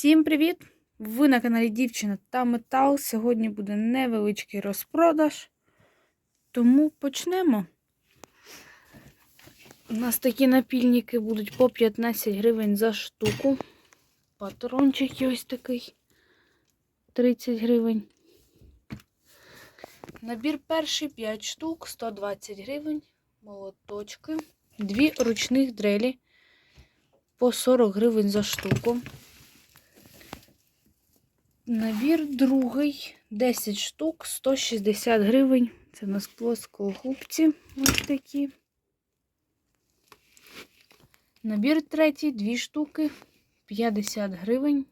Всім привіт! Ви на каналі Дівчина та Метал. Сьогодні буде невеличкий розпродаж, тому почнемо. У нас такі напільники будуть по 15 гривень за штуку. Патрончик ось такий 30 гривень. Набір перший 5 штук, 120 гривень. Молоточки. Дві ручних дрелі по 40 гривень за штуку. Набір другий 10 штук, 160 гривень. Це в нас плоскогубці ось такі. Набір третій 2 штуки, 50 гривень.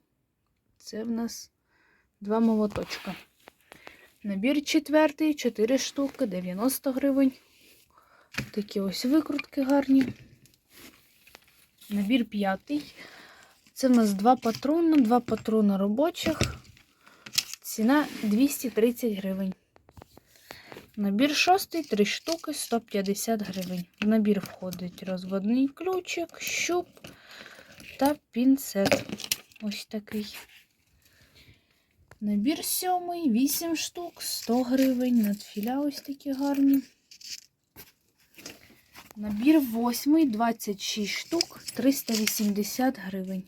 Це в нас два молоточка. Набір четвертий 4 штуки, 90 гривень. Такі ось викрутки гарні. Набір п'ятий. Це в нас два патрони, два патрони робочих. Ціна 230 гривень. Набір шостий, 3 штуки, 150 гривень. В набір входить розводний ключик, щуп та пінцет. Ось такий. Набір сьомий, 8 штук, 100 гривень. Надфіля ось такі гарні. Набір восьмий, 26 штук, 380 гривень.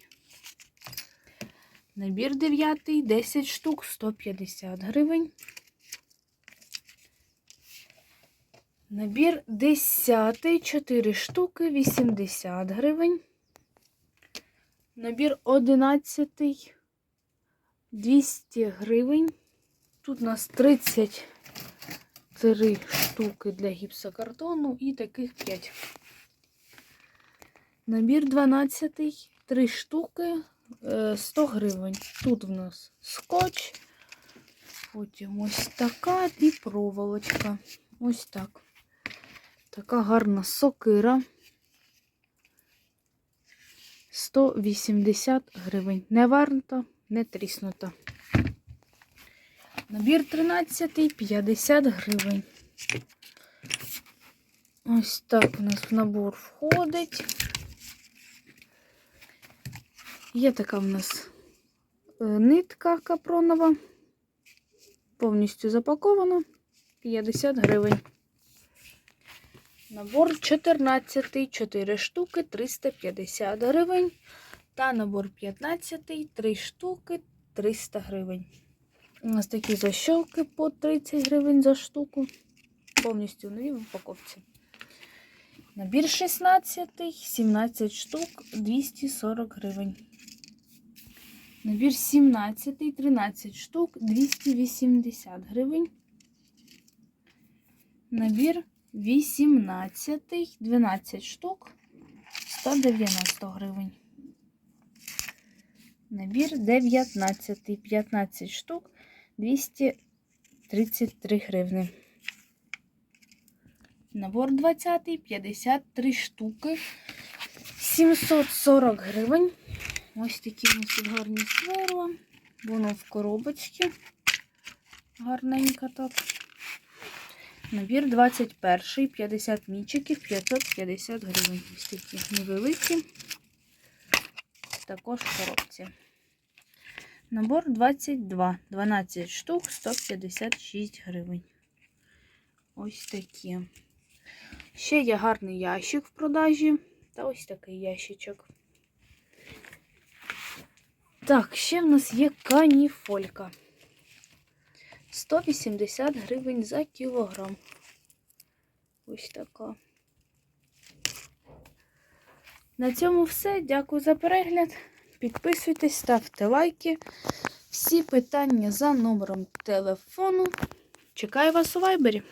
Набір 9, 10 штук, 150 гривень. Набір 10, 4 штуки, 80 гривень. Набір 11, 200 гривень. Тут у нас 33 штуки для гіпсокартону і таких 5. Набір 12, 3 штуки, 100 гривень. Тут в нас скотч, потім ось така і проволочка. Ось так. Така гарна сокира. 180 гривень. Не варнута, не тріснута. Набір 13, 50 гривень. Ось так у нас в набор входить. Є така в нас е, нитка капронова, повністю запакована 50 гривень. Набор 14, 4 штуки, 350 гривень. Та набор 15, 3 штуки, 300 гривень. У нас такі защолки по 30 гривень за штуку. Повністю нові в упаковці. Набір 16, 17 штук, 240 гривень. Набір 17, 13 штук, 280 гривень. Набір 18, 12 штук, 190 гривень. Набір 19, 15 штук, 233 гривни. Набор 20, 53 штуки, 740 гривень. Ось такі у нас тут гарні сверла. Воно в коробочці. Гарненько так. Набір 21, 50 мічиків, 550 гривень. Ось такі невеликі. Також в коробці. Набор 22, 12 штук, 156 гривень. Ось такі. Ще є гарний ящик в продажі. Та ось такий ящичок. Так, ще в нас є каніфолька. 180 гривень за кілограм. Ось така. На цьому все. Дякую за перегляд. Підписуйтесь, ставте лайки. Всі питання за номером телефону. Чекаю вас у вайбері.